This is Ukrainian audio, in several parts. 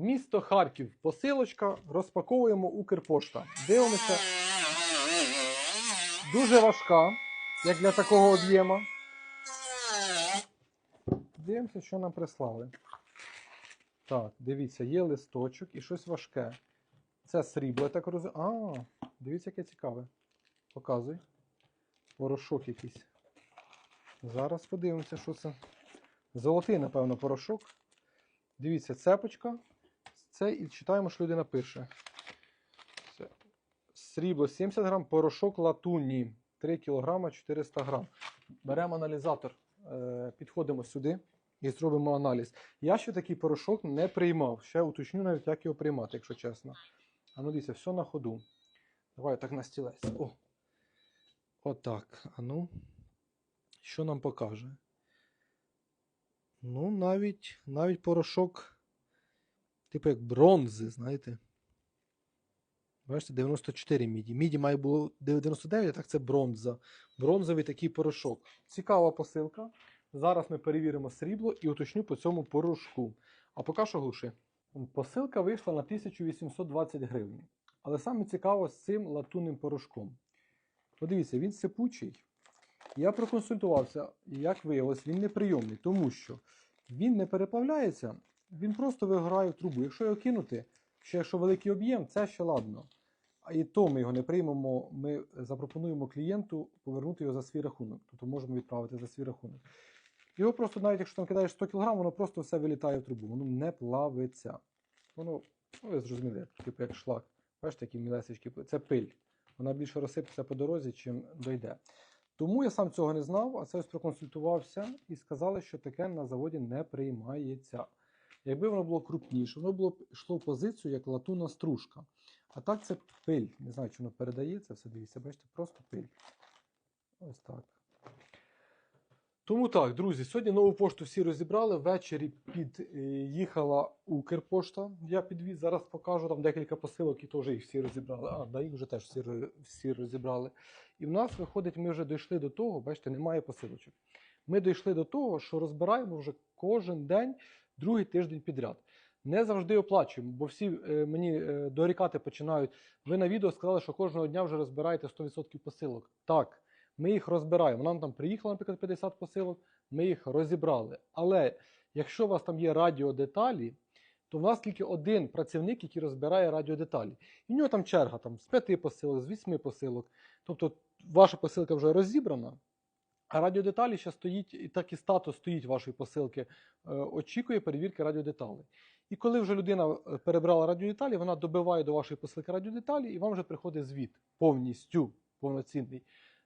Місто Харків. Посилочка. Розпаковуємо Укрпошта. Дивимося. Дуже важка, як для такого об'єма. Дивимося, що нам прислали. Так, дивіться, є листочок і щось важке. Це срібло, я так розумію. А, дивіться, яке цікаве. Показуй. Порошок якийсь. Зараз подивимося, що це. Золотий, напевно, порошок. Дивіться, цепочка. Це і читаємо, що людина пише. Це Срібло 70 грам, порошок латуні 3 кг 400 грам. Беремо аналізатор, е, підходимо сюди і зробимо аналіз. Я ще такий порошок не приймав. Ще уточню навіть, як його приймати, якщо чесно. А ну дивіться, все на ходу. Давай так на стілець. О. Отак. А ну. Що нам покаже? Ну, навіть, навіть порошок, типу як бронзи, знаєте. Бачите, 94 міді. Міді має було 99, так це бронза. Бронзовий такий порошок. Цікава посилка. Зараз ми перевіримо срібло і уточню по цьому порошку. А поки що глуши. Посилка вийшла на 1820 гривень. Але саме цікаво з цим латунним порошком. Подивіться, він сипучий. Я проконсультувався, як виявилось, він неприйомний, тому що він не переплавляється, він просто виграє в трубу. Якщо його кинути, ще якщо великий об'єм, це ще ладно. А і то ми його не приймемо, ми запропонуємо клієнту повернути його за свій рахунок. Тобто можемо відправити за свій рахунок. Його просто, навіть якщо там кидаєш 100 кг, воно просто все вилітає в трубу, воно не плавиться. Воно, ну ви зрозуміли, типу як шлак. Бачите, які мілесечки, це пиль. Вона більше розсипеться по дорозі, чим дойде. Тому я сам цього не знав, а це ось проконсультувався і сказали, що таке на заводі не приймається. Якби воно було крупніше, воно було б йшло в позицію як латунна стружка. А так це пиль. Не знаю, чи воно передається, все дивіться, бачите, просто пиль. Ось так. Тому так, друзі, сьогодні нову пошту всі розібрали. Ввечері під'їхала Укрпошта. Я підвіз, зараз покажу там декілька посилок і теж їх всі розібрали. А, да, їх вже теж всі, всі розібрали. І в нас виходить, ми вже дійшли до того, бачите, немає посилочок. Ми дійшли до того, що розбираємо вже кожен день, другий тиждень підряд. Не завжди оплачуємо, бо всі е, мені е, дорікати починають. Ви на відео сказали, що кожного дня вже розбираєте 100% посилок. Так, ми їх розбираємо. Нам там приїхало, наприклад, 50 посилок, ми їх розібрали. Але якщо у вас там є радіодеталі, то в нас тільки один працівник, який розбирає радіодеталі. І в нього там черга там, з 5 посилок, з 8 посилок. Тобто ваша посилка вже розібрана, а радіодеталі ще стоїть, і так і статус стоїть вашої посилки, е, очікує перевірки радіодеталей. І коли вже людина е, перебрала радіодеталі, вона добиває до вашої посилки радіодеталі, і вам вже приходить звіт повністю повноцінний.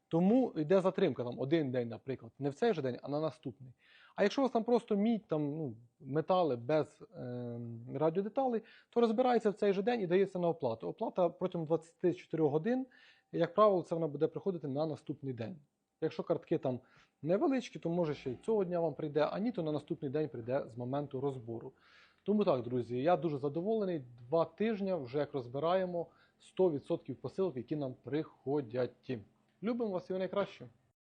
Тому йде затримка там один день, наприклад, не в цей же день, а на наступний. А якщо у вас там просто мідь, там ну, метали без е, радіодеталей, то розбирається в цей же день і дається на оплату. Оплата протягом 24 годин, як правило, це вона буде приходити на наступний день. Якщо картки там невеличкі, то може ще й цього дня вам прийде, а ні, то на наступний день прийде з моменту розбору. Тому так, друзі, я дуже задоволений. Два тижні вже як розбираємо 100% посилок, які нам приходять. Любимо вас і найкраще.